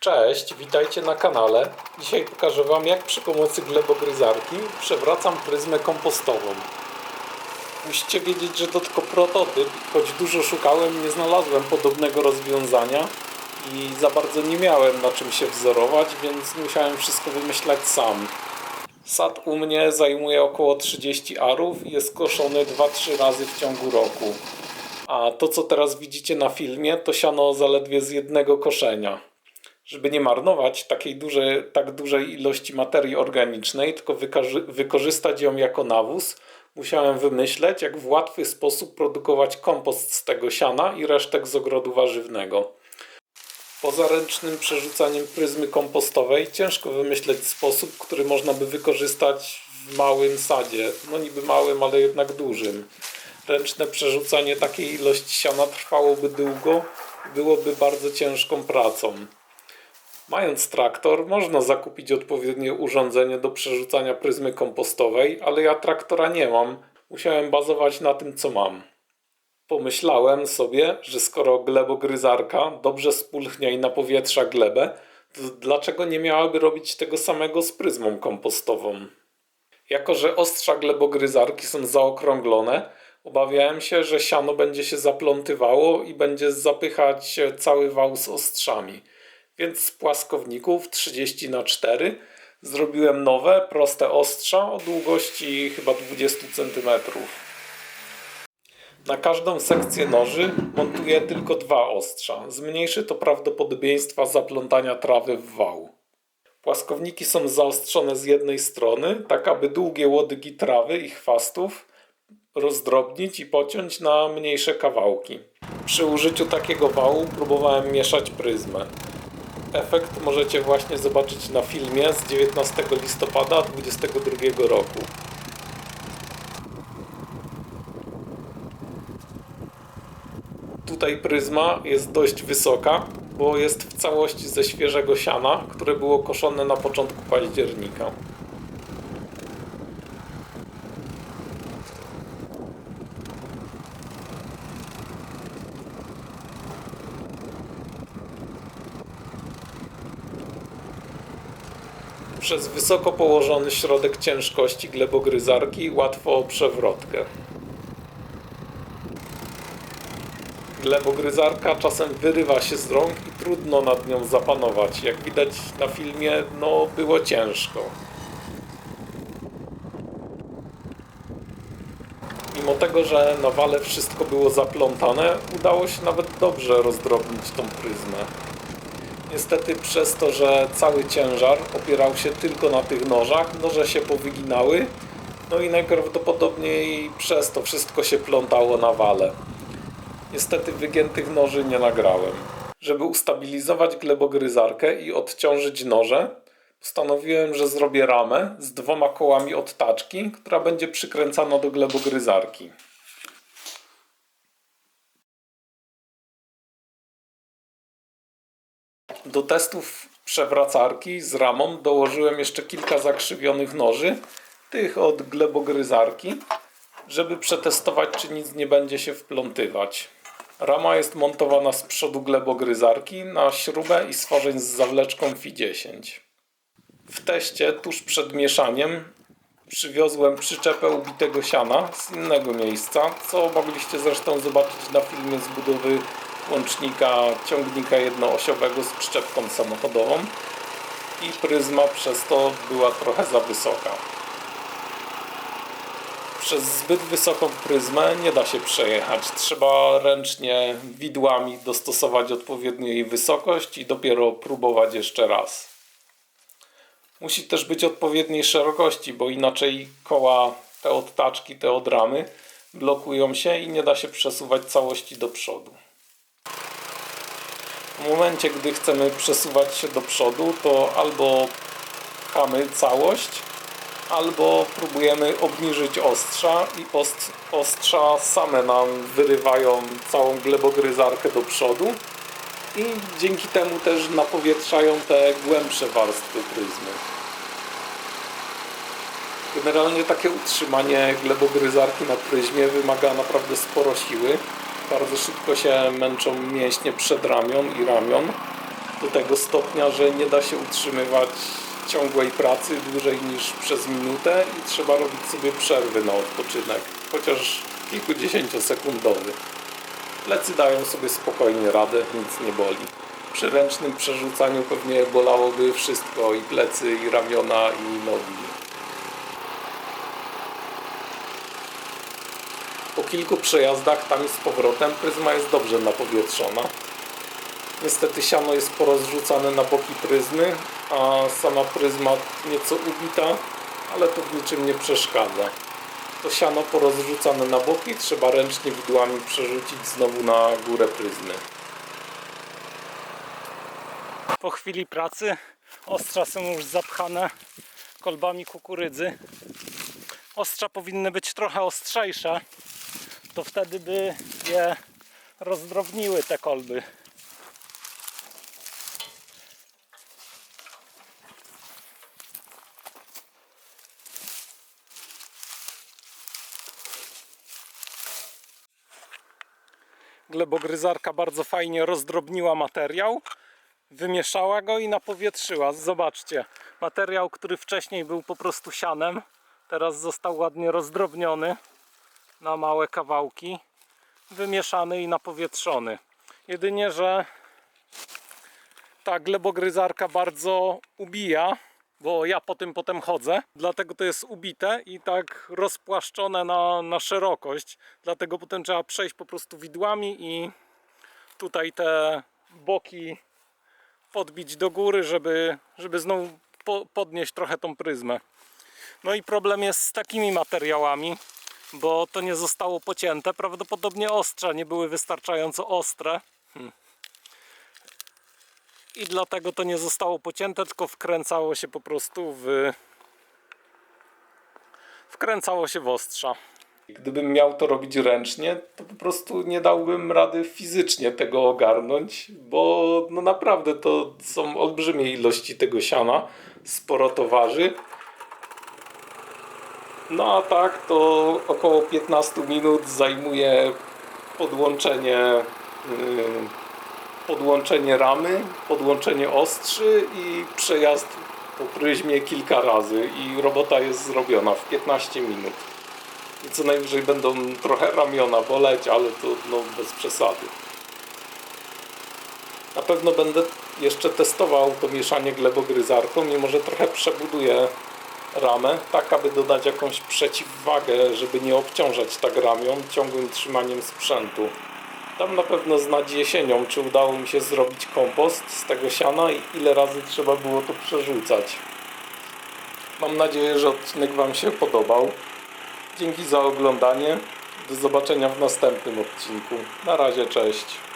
Cześć, witajcie na kanale. Dzisiaj pokażę Wam jak przy pomocy glebogryzarki przewracam pryzmę kompostową. Musicie wiedzieć, że to tylko prototyp, choć dużo szukałem, nie znalazłem podobnego rozwiązania i za bardzo nie miałem na czym się wzorować, więc musiałem wszystko wymyślać sam. Sad u mnie zajmuje około 30 arów i jest koszony 2-3 razy w ciągu roku. A to co teraz widzicie na filmie to siano zaledwie z jednego koszenia żeby nie marnować takiej tak dużej ilości materii organicznej, tylko wykorzy- wykorzystać ją jako nawóz, musiałem wymyśleć, jak w łatwy sposób produkować kompost z tego siana i resztek z ogrodu warzywnego. Poza ręcznym przerzucaniem pryzmy kompostowej ciężko wymyśleć sposób, który można by wykorzystać w małym sadzie. No niby małym, ale jednak dużym. Ręczne przerzucanie takiej ilości siana trwałoby długo, byłoby bardzo ciężką pracą. Mając traktor, można zakupić odpowiednie urządzenie do przerzucania pryzmy kompostowej, ale ja traktora nie mam. Musiałem bazować na tym, co mam. Pomyślałem sobie, że skoro glebogryzarka dobrze spulchnia i napowietrza glebę, to dlaczego nie miałaby robić tego samego z pryzmą kompostową? Jako, że ostrza glebogryzarki są zaokrąglone, obawiałem się, że siano będzie się zaplątywało i będzie zapychać cały wał z ostrzami. Więc z płaskowników 30 na 4 zrobiłem nowe, proste ostrza o długości chyba 20 cm. Na każdą sekcję noży montuję tylko dwa ostrza. Zmniejszy to prawdopodobieństwa zaplątania trawy w wał. Płaskowniki są zaostrzone z jednej strony, tak aby długie łodygi trawy i chwastów rozdrobnić i pociąć na mniejsze kawałki. Przy użyciu takiego wału próbowałem mieszać pryzmę. Efekt możecie właśnie zobaczyć na filmie z 19 listopada 2022 roku. Tutaj pryzma jest dość wysoka, bo jest w całości ze świeżego siana, które było koszone na początku października. Przez wysoko położony środek ciężkości glebogryzarki łatwo o przewrotkę. Glebogryzarka czasem wyrywa się z rąk i trudno nad nią zapanować. Jak widać na filmie, no było ciężko. Mimo tego, że na wale wszystko było zaplątane, udało się nawet dobrze rozdrobnić tą pryzmę. Niestety przez to, że cały ciężar opierał się tylko na tych nożach, noże się powyginały, no i najprawdopodobniej przez to wszystko się plątało na wale. Niestety wygiętych noży nie nagrałem. Żeby ustabilizować glebogryzarkę i odciążyć noże, postanowiłem, że zrobię ramę z dwoma kołami od taczki, która będzie przykręcana do glebogryzarki. Do testów przewracarki z ramą dołożyłem jeszcze kilka zakrzywionych noży, tych od glebogryzarki, żeby przetestować, czy nic nie będzie się wplątywać. Rama jest montowana z przodu glebogryzarki na śrubę i stworzeń z zawleczką FI 10. W teście tuż przed mieszaniem przywiozłem przyczepę ubitego siana z innego miejsca, co mogliście zresztą zobaczyć na filmie z budowy łącznika ciągnika jednoosiowego z przyczepką samochodową i pryzma przez to była trochę za wysoka. Przez zbyt wysoką pryzmę nie da się przejechać. Trzeba ręcznie widłami dostosować odpowiednio jej wysokość i dopiero próbować jeszcze raz. Musi też być odpowiedniej szerokości, bo inaczej koła te od taczki, te od ramy blokują się i nie da się przesuwać całości do przodu. W momencie, gdy chcemy przesuwać się do przodu, to albo pchamy całość, albo próbujemy obniżyć ostrza i ost ostrza same nam wyrywają całą glebogryzarkę do przodu i dzięki temu też napowietrzają te głębsze warstwy pryzmy. Generalnie takie utrzymanie glebogryzarki na pryzmie wymaga naprawdę sporo siły. Bardzo szybko się męczą mięśnie przedramion i ramion. do tego stopnia, że nie da się utrzymywać ciągłej pracy dłużej niż przez minutę i trzeba robić sobie przerwy na odpoczynek, chociaż kilkudziesięciosekundowy. Plecy dają sobie spokojnie radę, nic nie boli. Przy ręcznym przerzucaniu pewnie bolałoby wszystko, i plecy, i ramiona, i nogi. Po kilku przejazdach tam i z powrotem pryzma jest dobrze napowietrzona. Niestety siano jest porozrzucane na boki pryzmy, a sama pryzma nieco ubita, ale to w niczym nie przeszkadza. To siano porozrzucane na boki trzeba ręcznie widłami przerzucić znowu na górę pryzmy. Po chwili pracy ostrza są już zapchane kolbami kukurydzy. Ostrza powinny być trochę ostrzejsze, to wtedy by je rozdrobniły te kolby. Glebogryzarka bardzo fajnie rozdrobniła materiał wymieszała go i napowietrzyła. Zobaczcie, materiał, który wcześniej był po prostu sianem, teraz został ładnie rozdrobniony na małe kawałki, wymieszany i napowietrzony. Jedynie, że ta glebogryzarka bardzo ubija, bo ja po tym potem chodzę, dlatego to jest ubite i tak rozpłaszczone na, na szerokość, dlatego potem trzeba przejść po prostu widłami i tutaj te boki podbić do góry, żeby, żeby znowu po, podnieść trochę tą pryzmę. No i problem jest z takimi materiałami, bo to nie zostało pocięte. Prawdopodobnie ostrza nie były wystarczająco ostre. Hmm. I dlatego to nie zostało pocięte, tylko wkręcało się po prostu w. Wkręcało się w ostrza. Gdybym miał to robić ręcznie, to po prostu nie dałbym rady fizycznie tego ogarnąć, bo no naprawdę to są olbrzymie ilości tego siana, sporo to waży. No a tak to około 15 minut zajmuje podłączenie, yy, podłączenie ramy, podłączenie ostrzy i przejazd po pryzmie kilka razy i robota jest zrobiona w 15 minut. I co najwyżej będą trochę ramiona boleć, ale to no, bez przesady. Na pewno będę jeszcze testował to mieszanie glebogryzarką i może trochę przebuduję ramę, tak aby dodać jakąś przeciwwagę, żeby nie obciążać tak ramion ciągłym trzymaniem sprzętu. Tam na pewno znać jesienią, czy udało mi się zrobić kompost z tego siana i ile razy trzeba było to przerzucać. Mam nadzieję, że odcinek Wam się podobał. Dzięki za oglądanie. Do zobaczenia w następnym odcinku. Na razie, cześć.